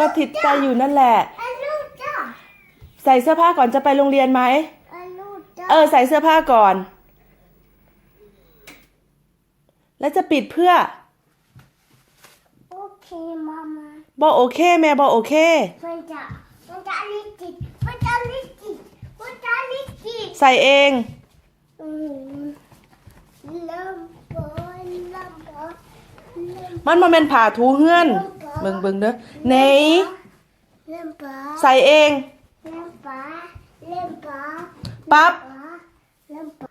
ก็ผิดใจอยู่นั่นแหละ อันลูกจ้าใส่เสื้อผ้าก่อนจะไปโรงเรียนไหม อันลูกจ้าเออ ใส่เสื้อผ้าก่อน แล้วจะปิดเพื่อโอเคมามาบอโอเค แม่บอโอเค มันจะมันจะลิจิตมันจะลิจิตมันจะลิจิตใส่เอง อืมเริ่มบอลเริ่มบอลเริ่มมันมาเป็นผ่าทูเฮือน เบิ่งเบิ่งเด้อไหนเริ่มบอลใส่เองเริ่มบอลเริ่มบอลปั๊บเริ่มบอล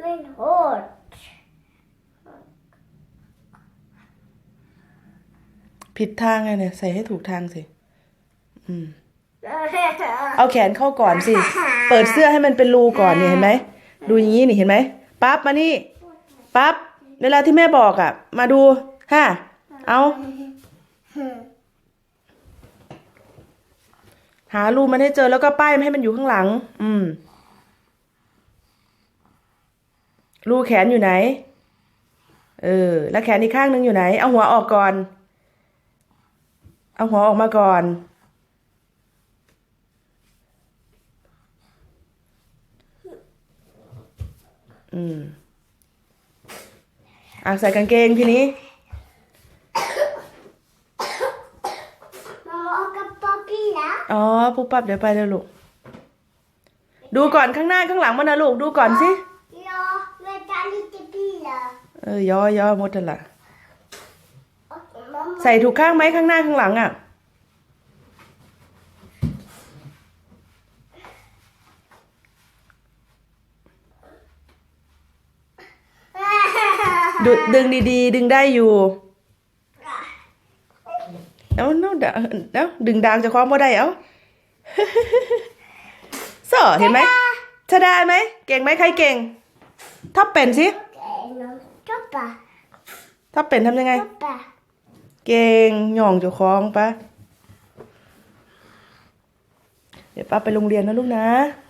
เล่นโหดผิดทางไงเนี่ยใส่ให้ถูกทางสิ อืม เอาแขนเข้าก่อนสิ เปิดเสื้อให้มันเป็นรูก่อนนี่เห็นไหม ดูอย่างนี้นี่เห็นไหม ปั๊บมานี่ปั๊บเวลาที่แม่บอกอะ มาดูฮ่าเอาหารูมันให้เจอแล้วก็ป้ายให้มันอยู่ข้างหลัง อืม รูแขนอยู่ไหน เออ แล้วแขนอีกข้างหนึงอยู่ไหน เอาหัวออกก่อน เอาหัวออกมาก่อน อืมอะใส่กางเกงทีนี้มาเอากระเป๋าพี่นะอ๋อปุ๊บปั๊บเดี๋ยวไปเลยลูก ดูก่อนข้างหน้าข้างหลังมันนะลูก ดูก่อนสิรอเวลาลิจิตพี่ละเออย่อย่อหมดนั่นละโอเคมามาใส่ถูกข้างไหมข้างหน้าข้างหลังอะ ดึดึงดีๆ ดึงได้อยู่เอาเนาะเดี๋ยวเดี๋ยวดึงดางจะคล้องบ่ได้เอาสอเห็นไหมชะได้ไหม เก่งไหมใครเก่งถ้าเป็นสิโอเคน้องจ๊บปะถ้าเป็นทำยังไงจ๊บปะเก่งหย่องเจ้าของปะเดี๋ยวป้าไปโรงเรียนนะลูกนะโ